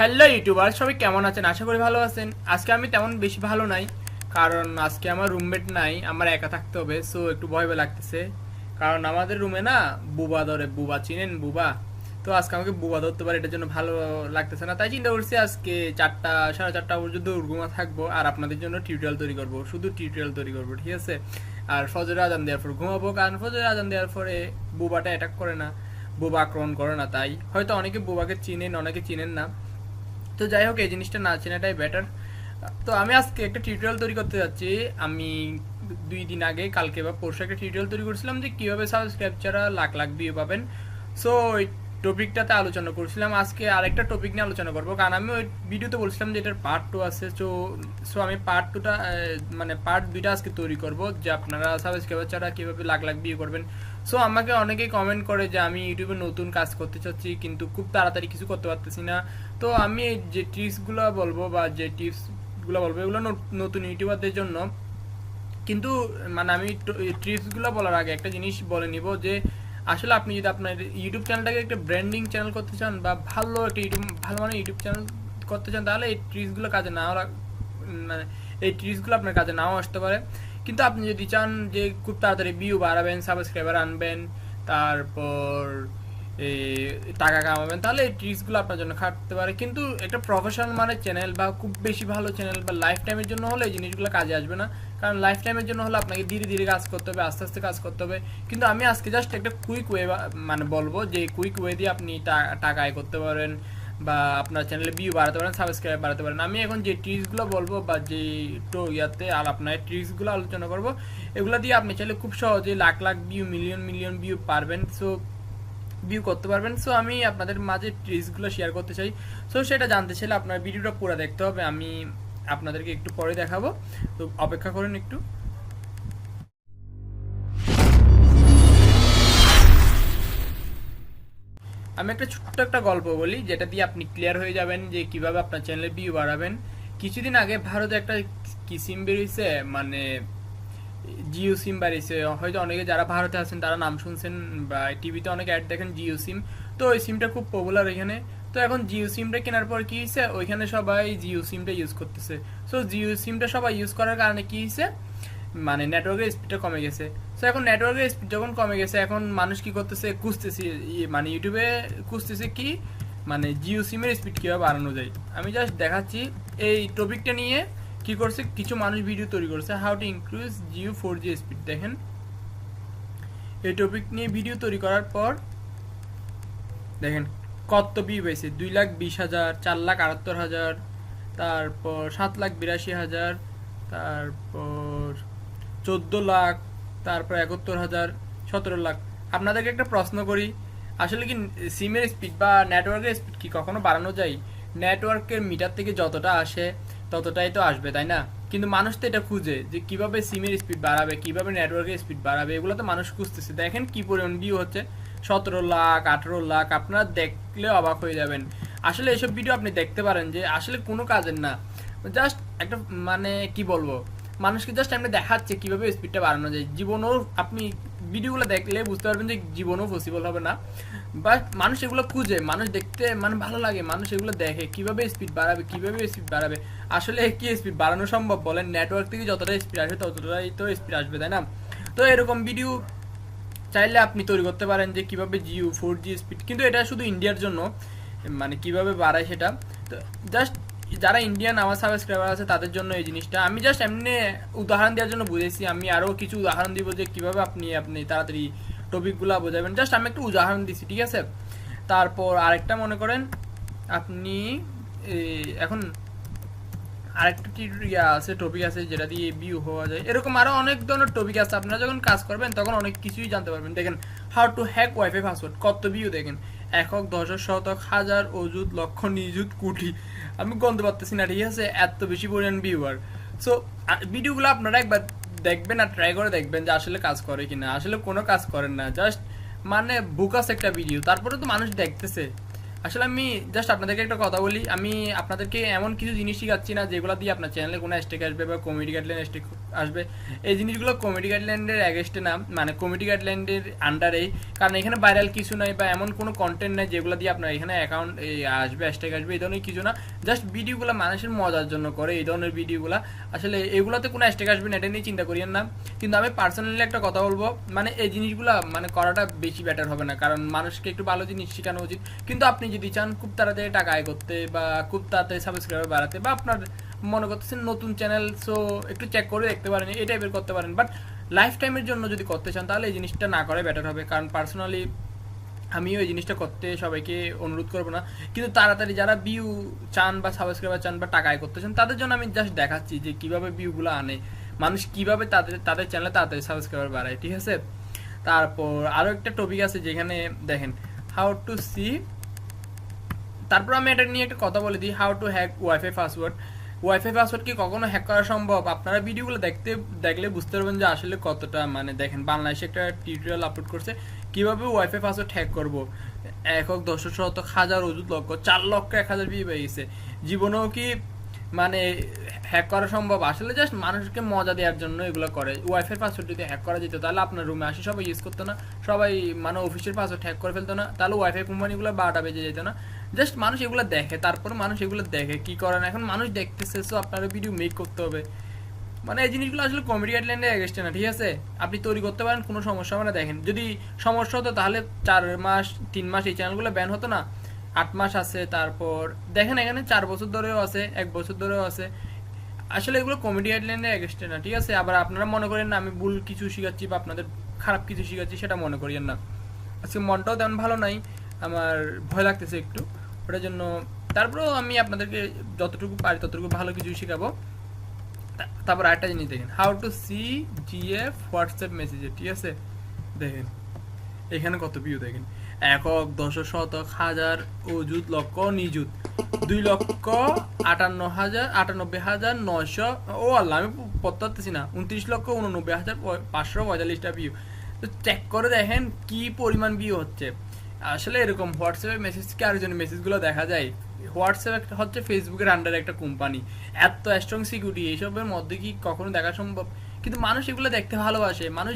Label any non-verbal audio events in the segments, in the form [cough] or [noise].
Hello YouTuber সবাই কেমন আছেন? আশা করি ভালো আছেন। আজকে আমি তেমন বেশি ভালো নাই, কারণ আজকে আমার রুমমেট নাই, আমার একা থাকতে হবে সো একটু ভয় ভয় লাগতেছে। কারণ আমাদের রুমে না বুবা ধরে, বুবা চিনেন বুবা? তো আজকে আমাকে বুবা ধরতে পারে, এটার জন্য ভালো লাগতেছে না। তাই চিন্তা করছি আজকে চারটা, সাড়ে চারটা পর্যন্ত উর্গুমা থাকব, আর আপনাদের জন্য টিউটোরিয়াল তৈরি করব, শুধু টিউটোরিয়াল তৈরি করব, ঠিক আছে? আর ফজরের আজান দেওয়ার পর ঘুমাবো, কারণ ফজরে আজান দেওয়ার পরে বুবাটা অ্যাটাক করে না, বুবা আক্রমণ করে না তাই। হয়তো অনেকে বুবাকে চিনেন, অনেকে চিনেন না তো যাই হোক, এই জিনিসটা না চেনাটাই বেটার তো আমি আজকে একটা টিউটোরিয়াল তৈরি করতে যাচ্ছি। আমি দুই দিন আগে, কালকে বা পরশু একটা টিউটোরিয়াল তৈরি করছিলাম যে কীভাবে সাবস্ক্রাইব ছাড়া লাখ লাখ ভিউ পাবেন। সো ওই টপিকটাতে আলোচনা করছিলাম। আজকে আরেকটা টপিক নিয়ে আলোচনা করব। কারণ আমি ওই ভিডিওতে বলছিলাম যে এটার পার্ট টু আছে। সো সো আমি পার্ট টুটা মানে পার্ট দুইটা আজকে তৈরি করব। যে আপনারা সাবস্ক্রাইবার ছাড়া কীভাবে লাখ লাখ ভিউ করবেন। সো আমাকে অনেকেই কমেন্ট করে যে আমি ইউটিউবে নতুন কাজ করতে চাচ্ছি, কিন্তু খুব তাড়াতাড়ি কিছু করতে পারতেছি না। তো আমি যে টিপসগুলো বলব বা যে টিপসগুলো বলব, এগুলো নতুন ইউটিউবারদের জন্য। কিন্তু মানে আমি ট্রিপসগুলো বলার আগে একটা জিনিস বলে নিব যে, আসলে আপনি যদি আপনার ইউটিউব চ্যানেলটাকে একটা ব্র্যান্ডিং চ্যানেল করতে চান বা ভালো একটা ইউটিউব ভালো মানে ইউটিউব চ্যানেল করতে চান, তাহলে এই ট্রিপসগুলো কাজে নাও মানে এই ট্রিপসগুলো আপনার কাজে নাও আসতে পারে। কিন্তু আপনি যদি চান যে খুব তাড়াতাড়ি ভিউ বাড়াবেন সাবস্ক্রাইবার আনবেন, তারপর টাকা কামাবেন, তাহলে এই ট্রিক্সগুলো আপনার জন্য খাটতে পারে। কিন্তু একটা প্রফেশনাল মানে চ্যানেল বা খুব বেশি ভালো চ্যানেল বা লাইফ টাইমের জন্য হলে এই জিনিসগুলো কাজে আসবে না। কারণ লাইফ টাইমের জন্য হলে আপনাকে ধীরে ধীরে কাজ করতে হবে, আস্তে আস্তে কাজ করতে হবে। কিন্তু আমি আজকে জাস্ট একটা কুইক ওয়ে মানে বলব যে কুইক ওয়ে দিয়ে আপনি টাকা আয় করতে পারেন। বা আপনার চ্যানেলে ভিউ বাড়াতে পারেন সাবস্ক্রাইব বাড়াতে পারেন। আমি এখন যে ট্রিক্সগুলো বলব বা যে তো ইয়াতে আর আপনার ট্রিক্সগুলো আলোচনা করব, এগুলো দিয়ে আপনি চাইলে খুব সহজে lakh lakh view million million view পারবেন। সো ভিউ করতে পারবেন। সো আমি আপনাদের মাঝে ট্রিক্সগুলো শেয়ার করতে চাই। সো সেটা জানতে চাইলে আপনার ভিডিওটা পুরো দেখতে হবে। আমি আপনাদেরকে একটু পরে দেখাবো। তো, অপেক্ষা করুন একটু। আমি একটা ছোট্ট একটা গল্প বলি, যেটা দিয়ে আপনি ক্লিয়ার হয়ে যাবেন যে কীভাবে আপনার চ্যানেলে ভিউ বাড়াবেন। কিছুদিন আগে ভারতে একটা কি সিম বেরিয়েছে মানে জিও সিম বাড়িয়েছে। হয়তো অনেকে যারা ভারতে আছেন, তারা নাম শুনছেন বা টিভিতে অনেক অ্যাড দেখেন জিও সিম। তো ওই সিমটা খুব পপুলার এখানে। তো এখন জিও সিমটা কেনার পর কি হয়েছে? ওইখানে সবাই জিও সিমটা ইউজ করতেছে। সো জিও সিমটা সবাই ইউজ করার কারণে কী হয়েছে? মানে নেটওয়ার্কের স্পিডটা কমে গেছে। সো এখন নেটওয়ার্কের স্পিড যখন কমে গেছে, এখন মানুষ কি করতেছে, খুঁজতেছে ই- মানে ইউটিউবে খুঁজতেছে কি মানে জিও সিমের স্পিড কীভাবে বাড়ানো যায়। আমি জাস্ট দেখাচ্ছি এই টপিকটা নিয়ে কি করছে, কিছু মানুষ ভিডিও তৈরি করছে how to increase Jio four G speed দেখেন, এই টপিক নিয়ে ভিডিও তৈরি করার পর, দেখেন কত ভিউ পেয়েছে, দুই লাখ বিশ হাজার, চার লাখ আটাত্তর হাজার, তারপর সাত লাখ বিরাশি হাজার, তারপর চোদ্দ লাখ তারপর একাত্তর হাজার, সতেরো লাখ। আপনাদেরকে একটা প্রশ্ন করি, আসলে কি সিমের স্পিড বা নেটওয়ার্কের স্পিড কি কখনো বাড়ানো যায়? নেটওয়ার্কের মিটার থেকে যতটা আসে, ততটাই তো আসবে, তাই না? কিন্তু মানুষ তো এটা খুঁজে যে কীভাবে সিমের স্পিড বাড়াবে, কীভাবে নেটওয়ার্কের স্পিড বাড়াবে, এগুলো তো মানুষ খুঁজতেছে। দেখেন কি পরিমাণ ভিউ হচ্ছে, সতেরো লাখ, আঠেরো লাখ, আপনারা দেখলে অবাক হয়ে যাবেন। আসলে এসব ভিডিও আপনি দেখতে পারেন যে আসলে কোনো কাজের না। জাস্ট একটা মানে কি বলব? মানুষকে জাস্ট আপনি দেখাচ্ছে কীভাবে স্পিডটা বাড়ানো যায়। জীবনেও আপনি ভিডিওগুলো দেখলে বুঝতে পারবেন যে জীবনেও পসিবল হবে না। বাট মানুষ এগুলো খুঁজে, মানুষ দেখতে মানে ভালো লাগে, মানুষ এগুলো দেখে, কীভাবে স্পিড বাড়াবে, কীভাবে স্পিড বাড়াবে। আসলে কি স্পিড বাড়ানো সম্ভব বলেন? নেটওয়ার্ক থেকে যতটা স্পিড আসবে, ততটাই তো স্পিড আসবে, তাই না? তো এরকম ভিডিও চাইলে আপনি তৈরি করতে পারেন যে কীভাবে জিও ফোর জি স্পিড কিন্তু এটা শুধু ইন্ডিয়ার জন্য মানে কীভাবে বাড়ায় সেটা। তো জাস্ট যারা ইন্ডিয়ান আমার সাবস্ক্রাইবার আছে, তাদের জন্য এই জিনিসটা। আমি জাস্ট এমনি উদাহরণ দেওয়ার জন্য বুঝেছি। আমি আরও কিছু উদাহরণ দিব যে কীভাবে আপনি আপনি তাড়াতাড়ি টপিকগুলো বোঝাবেন। জাস্ট আমি একটু উদাহরণ দিচ্ছি ঠিক আছে? তারপর আরেকটা মনে করেন, আপনি এখন আরেকটা কি ইয়া আছে টপিক আছে, যেটা দিয়ে ভিউ হওয়া যায়। এরকম আরও অনেক ধরনের টপিক আছে। আপনারা যখন কাজ করবেন, তখন অনেক কিছুই জানতে পারবেন। দেখেন how to hack wifi password কত ভিউ দেখেন। একক দশক শতক হাজার অযুত লক্ষ নিযুত কোটি। আমি গন্ধ পারতেছি না, ঠিক আছে? এত বেশি পরিমাণ ভিউয়ার সো ভিডিওগুলো আপনারা একবার দেখবেন আর ট্রাই করে দেখবেন যে আসলে কাজ করে কিনা। আসলে কোনো কাজ করেন না। জাস্ট মানে বুকাস একটা ভিডিও তারপরে তো মানুষ দেখতেছে। আসলে আমি জাস্ট আপনাদেরকে একটা কথা বলি। আমি আপনাদেরকে এমন কিছু জিনিস শিখাচ্ছি না যেগুলো দিয়ে আপনার চ্যানেলে কোনো স্টেক আসবে বা কমেডি গাইডলাইন স্টেক আসবে। এই জিনিসগুলো কমিটি গাইডলাইনের অ্যাগেস্টে না মানে কমিটি গাইডলাইনের আন্ডারেই কারণ এখানে ভাইরাল কিছু নাই বা এমন কোনো কন্টেন্ট নাই যেগুলো দিয়ে আপনার এখানে অ্যাকাউন্ট আসবে হ্যাশট্যাগ আসবে, এই ধরনের কিছু না। জাস্ট ভিডিওগুলো মানুষের মজার জন্য করে, এই ধরনের ভিডিওগুলো আসলে এগুলোতে কোনো হ্যাশট্যাগ আসবে না, এটা নিয়ে চিন্তা করিয়েন না। কিন্তু আমি পার্সোনালি একটা কথা বলব মানে এই জিনিসগুলো মানে করাটা বেশি বেটার হবে না। কারণ মানুষকে একটু ভালো জিনিস শেখানো উচিত। কিন্তু আপনি যদি চান খুব তাড়াতাড়ি টাকা আয় করতে বা খুব তাড়াতাড়ি সাবস্ক্রাইবার বাড়াতে বা আপনার মনে করতেছেন নতুন চ্যানেল সো একটু চেক করে দেখতে পারেন, এই টাইপের করতে পারেন। বাট লাইফ টাইমের জন্য যদি করতে চান, তাহলে এই জিনিসটা না করে বেটার হবে। কারণ পার্সোনালি আমিও এই জিনিসটা করতে সবাইকে অনুরোধ করব না। কিন্তু তাড়াতাড়ি যারা ভিউ চান বা সাবস্ক্রাইবার চান বা টাকা আয় করতে চান, তাদের জন্য আমি জাস্ট দেখাচ্ছি যে কীভাবে ভিউগুলো আনে। মানুষ কীভাবে তাদের তাদের চ্যানেলে তাড়াতাড়ি সাবস্ক্রাইবার বাড়ায়, ঠিক আছে? তারপর আরও একটা টপিক আছে যেখানে দেখেন হাউ টু সি তারপর আমি এটা নিয়ে একটা কথা বলে দিই how to hack wifi password wifi password কি কখনো হ্যাক করা সম্ভব? আপনারা ভিডিওগুলো দেখতে, দেখলে বুঝতে পারবেন যে আসলে কতটা মানে দেখেন বাংলাদেশে একটা টিউটোরিয়াল আপলোড করছে, কীভাবে ওয়াইফাই পাসওয়ার্ড হ্যাক করব? একক দশ শতক হাজার অযুত লক্ষ, চার লক্ষ এক হাজার ভিউ পেয়ে গেছে। জীবনেও কি মানে হ্যাক করা সম্ভব? আসলে জাস্ট মানুষকে মজা দেওয়ার জন্য এগুলো করে। ওয়াইফাই পাসওয়ার্ড যদি হ্যাক করা যেত, তাহলে আপনার রুমে আসে সবাই ইউজ করতো না। সবাই মানে অফিসের পাসওয়ার্ড হ্যাক করে ফেলতো না। তাহলে ওয়াইফাই কোম্পানিগুলো বারোটা বেজে যেত না। জাস্ট মানুষ এগুলো দেখে, তারপর মানুষ এগুলো দেখে, কি করেন? এখন মানুষ দেখতেছে সো আপনারা ভিডিও মেক করতে হবে। মানে এই জিনিসগুলো আসলে কমেডি গাইডলাইনের এগেস্টে না, ঠিক আছে? আপনি তৈরি করতে পারেন, কোনো সমস্যা হবে না, দেখেন। যদি সমস্যা হতো, তাহলে চার মাস, তিন মাস এই চ্যানেলগুলো ব্যান হতো না। আট মাস আছে, তারপর দেখেন এখানে চার বছর ধরেও আছে, এক বছর ধরেও আছে। আসলে এগুলো কমেডি গাইডলাইনের এগেস্টে না, ঠিক আছে? আবার আপনারা মনে করেন না, আমি ভুল কিছু শিখাচ্ছি বা আপনাদের খারাপ কিছু শিখাচ্ছি, সেটা মনে করিয়েন না। আজকে মনটাও তেমন ভালো নাই, আমার ভয় লাগতেছে একটু। ওটার জন্য তারপরেও আমি আপনাদেরকে যতটুকু পারি ততটুকু ভালো কিছু শেখাবো। তারপর আরেকটা জিনিস দেখেন। How to see GF WhatsApp মেসেজে ঠিক আছে? দেখেন, এখানে কত ভিউ দেখেন। একক দশ শতক, হাজার, অযুত, লক্ষ, নিযুত। দুই লক্ষ, আটান্ন হাজার, আটানব্বই হাজার, নয়শো, ও আল্লাহ, আমি পড়তে না। উনত্রিশ লক্ষ, উননব্বই হাজার পাঁচশো পঁয়তাল্লিশটা ভিউ তো চেক করে দেখেন কি পরিমাণ ভিউ হচ্ছে। আসলে এরকম হোয়াটসঅ্যাপে মেসেজকে আর জন্য মেসেজগুলো দেখা যায়। হোয়াটসঅ্যাপ একটা হচ্ছে ফেসবুকের আন্ডারে একটা কোম্পানি এত স্ট্রং সিকিউরিটি এইসবের মধ্যে কি কখনো দেখা সম্ভব? কিন্তু মানুষ এগুলো দেখতে ভালোবাসে। মানুষ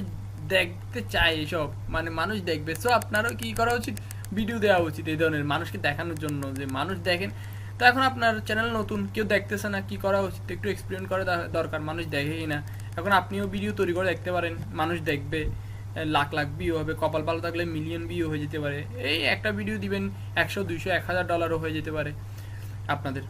দেখতে চায় এসব। মানে মানুষ দেখবে। সো আপনারও কি করা উচিত? ভিডিও দেওয়া উচিত এই ধরনের মানুষকে দেখানোর জন্য। যে মানুষ দেখেন, তো এখন আপনার চ্যানেল নতুন, কেউ দেখতেছে না, কি করা উচিত? একটু এক্সপ্লেন করা দরকার। মানুষ দেখেই না। এখন আপনিও ভিডিও তৈরি করে দেখতে পারেন। মানুষ দেখবে। লাখ লাখ ভিউ হবে, কপাল ভালো থাকলে মিলিয়ন ভিউ হয়ে যেতে পারে। এই একটা ভিডিও দিবেন, একশো, দুইশো, এক হাজার ডলারও হয়ে যেতে পারে আপনাদের।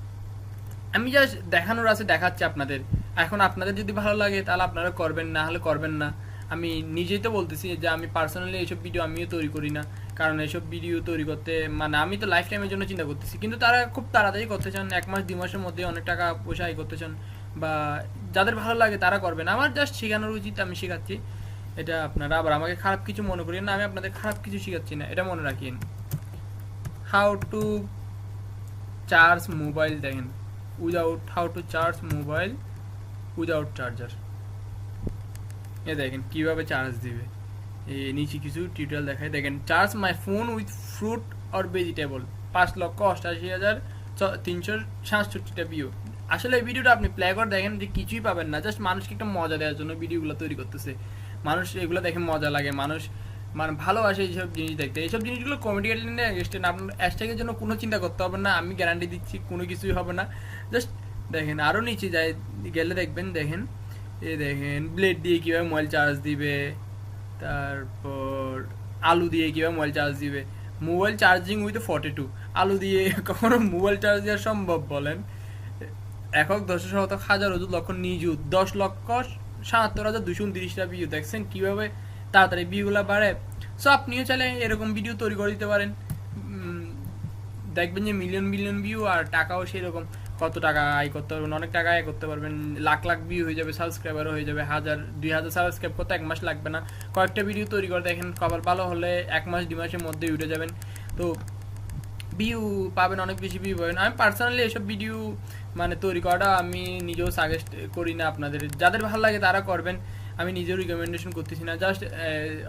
আমি জাস্ট দেখানোর আছে, দেখাচ্ছি আপনাদের। এখন আপনাদের যদি ভালো লাগে, তাহলে আপনারা করবেন, না হলে করবেন না। আমি নিজেই তো বলতেছি যে আমি পার্সোনালি এইসব ভিডিও আমিও তৈরি করি না। কারণ এইসব ভিডিও তৈরি করতে মানে আমি তো লাইফ টাইমের জন্য চিন্তা করতেছি। কিন্তু তারা খুব তাড়াতাড়ি করতে চান, এক মাস, দুই মাসের মধ্যে অনেক টাকা পয়সা আয় করতে চান। বা যাদের ভালো লাগে, তারা করবেন। আমার জাস্ট শেখানোর উচিত, আমি শেখাচ্ছি। এটা আপনারা আবার আমাকে খারাপ কিছু মনে করিয়েন না, আমি আপনাদের খারাপ কিছু শেখাচ্ছি না, এটা মনে রাখিয়েন হাউ টু চার্জ মোবাইল দেখেন। Without how to charge mobile without charger এ দেখেন, কীভাবে চার্জ দিবে। এই নিচে কিছু টিউটোরিয়াল দেখায়। দেখেন charge my phone with fruit or vegetable পাঁচ লক্ষ অষ্টাশি হাজার তিনশো সাতষট্টিটা ভিউ আসলে এই ভিডিওটা আপনি প্লে করে দেখেন যে কিছুই পাবেন না। জাস্ট মানুষকে একটা মজা দেওয়ার জন্য ভিডিওগুলো তৈরি করতেছে। মানুষ এগুলো দেখে মজা লাগে, মানুষ মানে ভালোবাসে এইসব জিনিস দেখতে। এইসব জিনিসগুলো কমেডি গাইডলাইনে এগেস্টে না, আপনার হ্যাশট্যাগের জন্য কোনো চিন্তা করতে হবে না, আমি গ্যারান্টি দিচ্ছি, কোনো কিছুই হবে না। জাস্ট দেখেন আরও নিচে যায় গেলে দেখবেন, দেখেন এ দেখেন ব্লেড দিয়ে কীভাবে মোবাইল চার্জ দিবে, তারপর আলু দিয়ে কীভাবে মোবাইল চার্জ দিবে। Mobile charging with forty two আলু দিয়ে [laughs] কখনো মোবাইল চার্জ দেওয়া সম্ভব বলেন? একক দশ শতক হাজার অযুত লক্ষ নিযুত, দশ লক্ষ সাতাত্তর হাজার দুশো উনত্রিশটা ভিউ দেখছেন, কীভাবে তাড়াতাড়ি ভিউগুলো বাড়ে। সো আপনিও চাইলে এরকম ভিডিও তৈরি করে দিতে পারেন। দেখবেন যে মিলিয়ন মিলিয়ন ভিউ আর টাকাও সেরকম। কত টাকা আয় করতে পারবেন, অনেক টাকা আয় করতে পারবেন। লাখ লাখ ভিউ হয়ে যাবে সাবস্ক্রাইবারও হয়ে যাবে, হাজার, দুই হাজার সাবস্ক্রাইব করতে এক মাস লাগবে না। কয়েকটা ভিডিও তৈরি করে দেখেন কবার ভালো হলে এক মাস, দুই মাসের মধ্যে উঠে যাবেন। তো ভিউ পাবেন, অনেক বেশি ভিউ পাবেন। আমি পার্সোনালি এসব ভিডিও মানে তৈরি করাটা আমি নিজেও সাজেস্ট করি না আপনাদের। যাদের ভালো লাগে তারা করবেন। আমি নিজেও রিকমেন্ডেশন করতেছি না। জাস্ট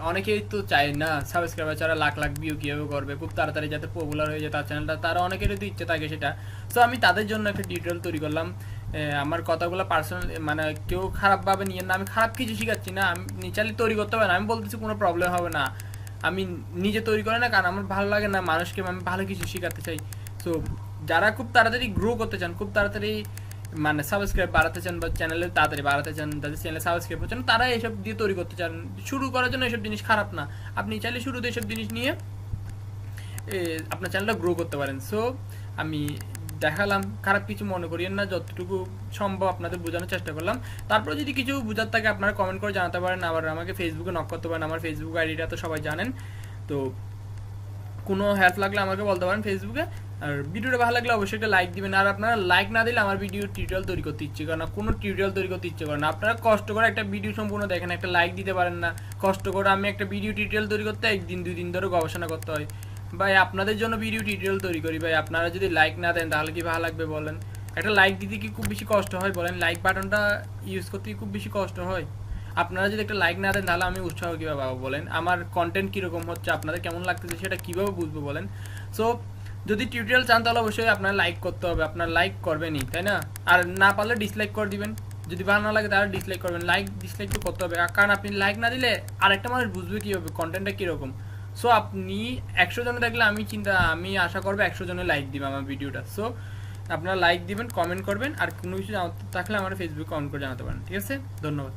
অনেকেই তো চায় না সাবস্ক্রাইবার ছাড়া লাখ লাখ ভিউ কীভাবে করবে, খুব তাড়াতাড়ি যাতে পপুলার হয়ে যায় তার চ্যানেলটা তারা অনেকেরই তো ইচ্ছে থাকে সেটা। সো আমি তাদের জন্য একটা ডিটেল তৈরি করলাম। আমার কথাগুলো পার্সোনাল মানে কেউ খারাপভাবে নিয়ে না। আমি খারাপ কিছু শিখাচ্ছি না। আমি চাইলে তৈরি করতে পারেন আমি বলতেছি কোনো প্রবলেম হবে না। আমি নিজে তৈরি করে না, কারণ আমার ভালো লাগে না মানুষকে আমি ভালো কিছু শেখাতে চাই। সো যারা খুব তাড়াতাড়ি গ্রো করতে চান, খুব তাড়াতাড়ি মানে সাবস্ক্রাইব বাড়াতে চান বা চ্যানেলে তাড়াতাড়ি বাড়াতে চান, তাদের চ্যানেলে সাবস্ক্রাইব করছেন তারা এসব দিয়ে তৈরি করতে চান। শুরু করার জন্য এসব জিনিস খারাপ না। আপনি চাইলে শুরুতে এসব জিনিস নিয়ে আপনার চ্যানেলটা গ্রো করতে পারেন। সো আমি দেখালাম, খারাপ কিছু মনে করিয়েন না, যতটুকু সম্ভব আপনাদের বোঝানোর চেষ্টা করলাম। তারপরে যদি কিছু বোঝার থাকে, আপনারা কমেন্ট করে জানাতে পারেন, আবার আমাকে ফেসবুকে নক করতে পারেন, আমার ফেসবুক আইডিটা তো সবাই জানেন। তো, কোনো হেল্প লাগলে আমাকে বলতে পারেন ফেসবুকে আর ভিডিওটা ভালো লাগলে অবশ্যই একটা লাইক দিবেন। আর আপনারা লাইক না দিলে আমার ভিডিও টিউটোরিয়াল তৈরি করতে ইচ্ছে করে না। কোনো টিউটোরিয়াল তৈরি করতে ইচ্ছে করে না। আপনারা কষ্ট করে একটা ভিডিও সম্পূর্ণ দেখেন, একটা লাইক দিতে পারেন না। কষ্ট করে আমি একটা ভিডিও টিউটোরিয়াল তৈরি করতে একদিন দুই দিন ধরে গবেষণা করতে হয়। ভাই, আপনাদের জন্য ভিডিও টিউটোরিয়াল তৈরি করি। ভাই, আপনারা যদি লাইক না দেন, তাহলে কি ভালো লাগবে বলেন? একটা লাইক দিতে কি খুব বেশি কষ্ট হয় বলেন? লাইক বাটনটা ইউজ করতে খুব বেশি কষ্ট হয়? আপনারা যদি একটা লাইক না দেন, তাহলে আমি উৎসাহ কীভাবে পাবো বলেন? আমার কন্টেন্ট কীরকম হচ্ছে? আপনাদের কেমন লাগতেছে? সেটা কীভাবে বুঝব বলেন? সো যদি টিউটোরিয়াল চান তাহলে অবশ্যই আপনার লাইক করতে হবে, আপনার লাইক করবেনই, তাই না? আর না পারলে ডিসলাইক করে দিবেন। যদি ভালো না লাগে তাহলে ডিসলাইক করবেন লাইক ডিসলাইক তো করতে হবে। কারণ আপনি লাইক না দিলে আরেকটা মানুষ বুঝবে কী হবে কন্টেন্টটা কীরকম। সো আপনি একশো জনে দেখলে আমি চিন্তা, আমি আশা করব একশো জনে লাইক দিবে আমার ভিডিওটা সো আপনারা লাইক দিবেন কমেন্ট করবেন। আর কোনো কিছু জানাতে থাকলে আমার ফেসবুকে কমেন্ট করে জানাতে পারেন, ঠিক আছে? ধন্যবাদ।